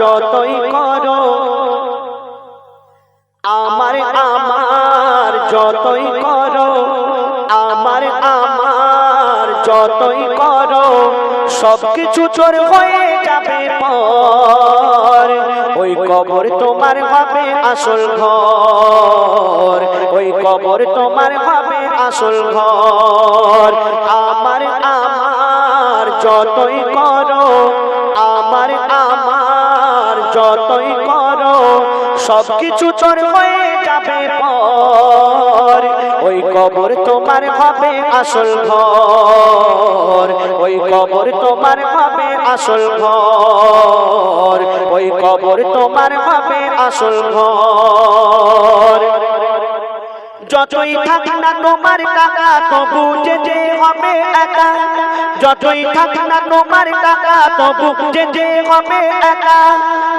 যতই করো, আমার আমার যতই করো, আমার আমার যতই করো, সবকিছু চোর হয়ে যাবে পর। ওই কবর তোমার হবে আসল ঘর। ওই কবর তোমার হবে আসল ঘর। আমার আমার যতই করো, আমার আমার যতই করো, সবকিছু চোর হয়ে যাবে পর। ওই কবর তোমার হবে আসল ঘর। ওই কবর তোমার হবে আসল ঘর। ওই কবর তোমার হবে আসল ঘর। যতই থাক না তোমার টাকা, তবু যে যে হবে একা। যতই থাক না তোমার টাকা, তবু যে যে হবে একা।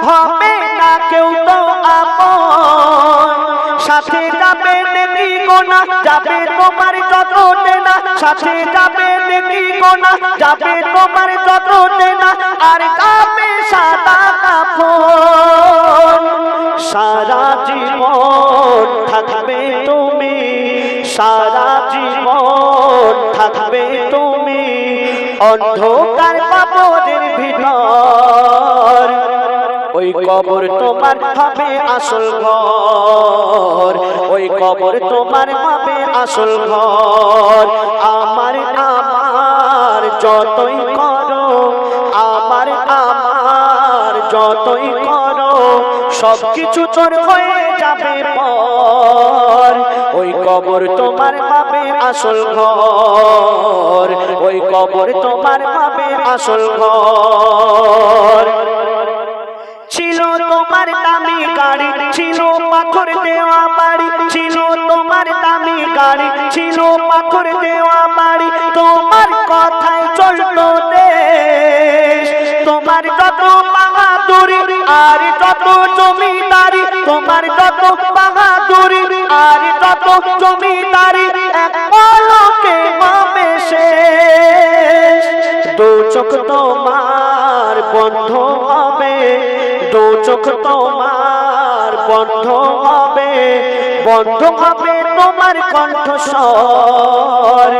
হবে না কেউ তো আপন। সাথে যাবে নেকি গোনা, যাবে তোমার যত দেনা। সাথে যাবে নেকি গোনা, যাবে তোমার যত দেনা। আর সারা জীবন থাকবে তুমি। অন্ধকার কবরের ভিতর। ওই কবর তোমার হবে আসল ঘর। ওই কবর তোমার হবে আসল ঘর। আমার আমার যতই করো, আমার আমার যতই করো, সবকিছু চোর হয়ে যাবে পর। ওই কবর তোমার হবে আসল ঘর। ওই কবর তোমার হবে আসল ঘর। ছিল তোমার দামি গাড়ি, ছিল পাথর দেওয়া বাড়ি, ছিল তোমার দামি গাড়ি, ছিল পাথর দেওয়া বাড়ি। তোমার কথায় চলতো দেশ, তোমার যত বাহাদুরি আর যত জমিদারি তোমার যত বাহাদুরি আর যত জমিদারি, এক শেষ দু চোখ তোমার বন্ধ হবে, দু চোখ তোমার বন্ধ হবে। বন্ধ হবে তোমার কণ্ঠস্বর,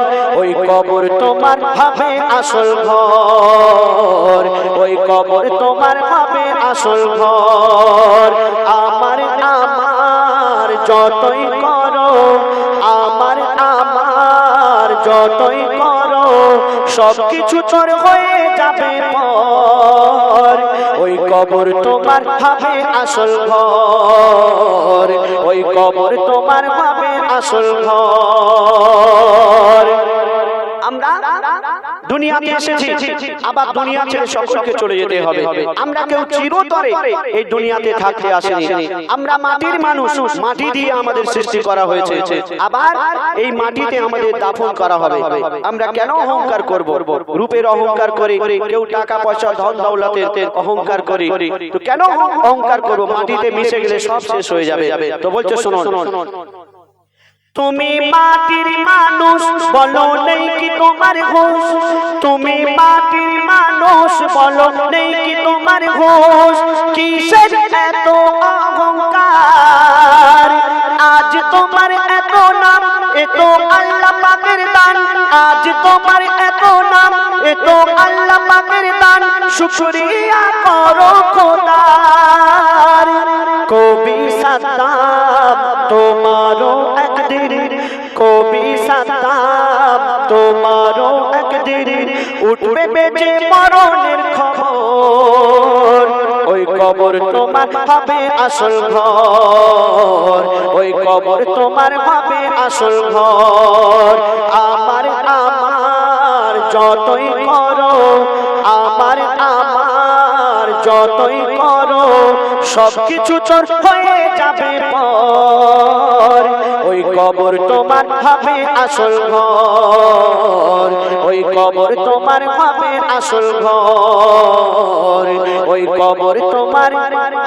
ওই কবর তোমার হবে আসল ঘর। ওই কবর তোমার হবে আসল ঘর। যতই করো, আমার আমার যতই করো সব কিছু চোর হয়ে যাবে পর। ওই কবর তোমার ভাবে আসল ঘর। ওই কবর তোমার ভাবে আসল ঘর। দুনিয়াতে এসেছি আবার দুনিয়া ছেড়ে সকলকে চলে যেতে হবে। আমরা কেউ চিরতরে এই দুনিয়াতে থাকতে আসেনি। আমরা মাটির মানুষ মাটি দিয়ে আমাদের সৃষ্টি করা হয়েছে। আবার এই মাটিতে আমাদের দাফন করা হবে। আমরা কেন অহংকার করব? রূপের অহংকার করে কেউ টাকা পয়সা ধন দৌলতের অহংকার করে। তো কেন অহংকার করব? মাটিতে মিশে গেলে সব শেষ হয়ে যাবে। তো বলছো শুনুন তুমি মাটির বলো নেই কি তোমার ঘোষ? তুমি মাটির মানুষ, বলো নেই কি তোমার ঘোষ? কিসের এত অহংকার? আজ তোমার এত নাম এত আল্লাহ পাকের দান। আজ তোমার এত নাম এত আল্লাহ পাকের দান। শুকরিয়া করো খোদার। কবি সাদ্দাম, তোমারও একদিন কবি সাদ্দাম। তোমারও একদিন উঠবে বেজে মরণের খবর। ওই কবর তোমার আসল ঘর। ওই কবর তোমার হবে আসল ঘর। আমার আমার যতই করো, আমার আমার যতই সবকিছু চোর হয়ে যাবে পর। ওই কবর তোমার হবে আসল ঘর। ওই কবর তোমার হবে আসল ঘর। ওই কবর তোমার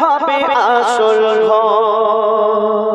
হবে আসল ঘর।